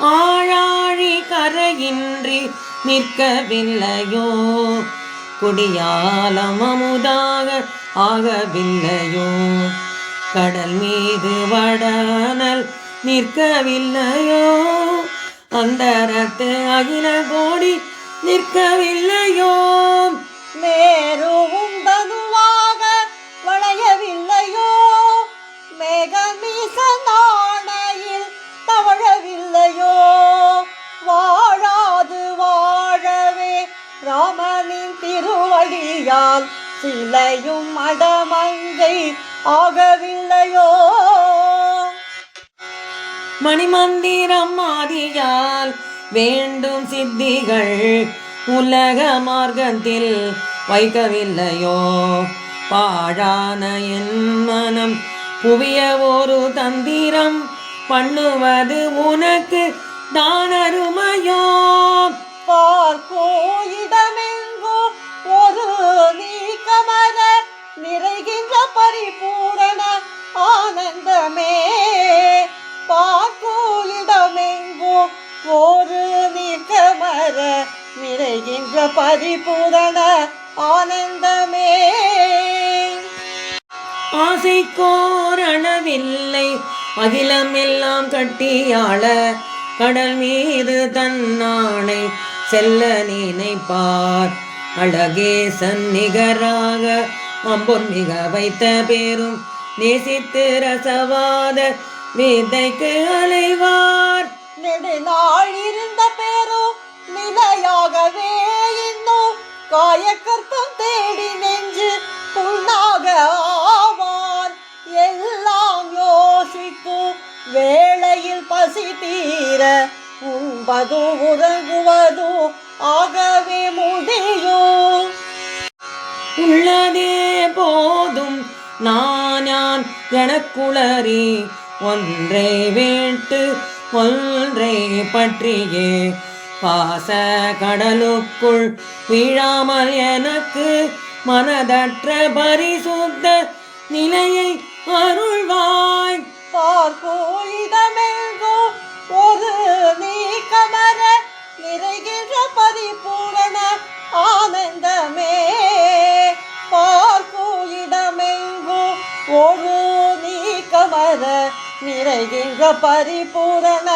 ஆழாழி கரையின்றி நிற்கவில்லையோ? குடியாலம் அமுதாக ஆகவில்லையோ? கடல் மீது வடனல் நிற்கவில்லையோ? அந்தரத்து அகில கோடி நிற்கவில்லையோ? ராமனின் திருவடியால் சிலையும் அடமங்கை ஆகவில்லையோ? மணிமந்திரம் ஆதியால் வேண்டும் சித்திகள் உலக மார்க்கத்தில் வைக்கவில்லையோ? பாழான என் மனம் புவிய ஒரு தந்திரம் பண்ணுவது உனக்கு தானருமையோ? பார்ப்போயிடமெங்கோ பரிபூரண ஆனந்தமே. பார்ப்போயிடமெங்கோ ஒரு நீக்கமர நிறைகின்ற பரிபூரண ஆனந்தமே. ஆசை கோரணவில்லை அகிலம் எல்லாம் கட்டியாள கடல் மீது தன்னானை செல்ல நினைப்பார். அழகே சந்நிகராக அம்பொன் மிக வைத்த பேரும் நேசித்து ரசவாத விதைக்கு அலைவார். நெடுநாள் இருந்த பேரும் நிலையாகவே இன்னும் காயக்கற்பம் தேடி நெஞ்சு புண்ணாக ஆவான் எல்லாம் யோசிக்கும் வேளையில் பசி தீர உண்பதும் உறங்குவதும் ஆகவே முடியும். உள்ளதே போதும். நான் யான் எனக்குளறி ஒன்றை வேட்டு ஒன்றை பற்றியே. பாச கடலுக்குள் விழாமல் எனக்கு மனதற்ற பரிசுத்த நிலையை அருள்வாய். பார்ப்போம். ஒரு நீக்கமர நிறைகின்ற பரிபூரண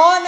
ஆன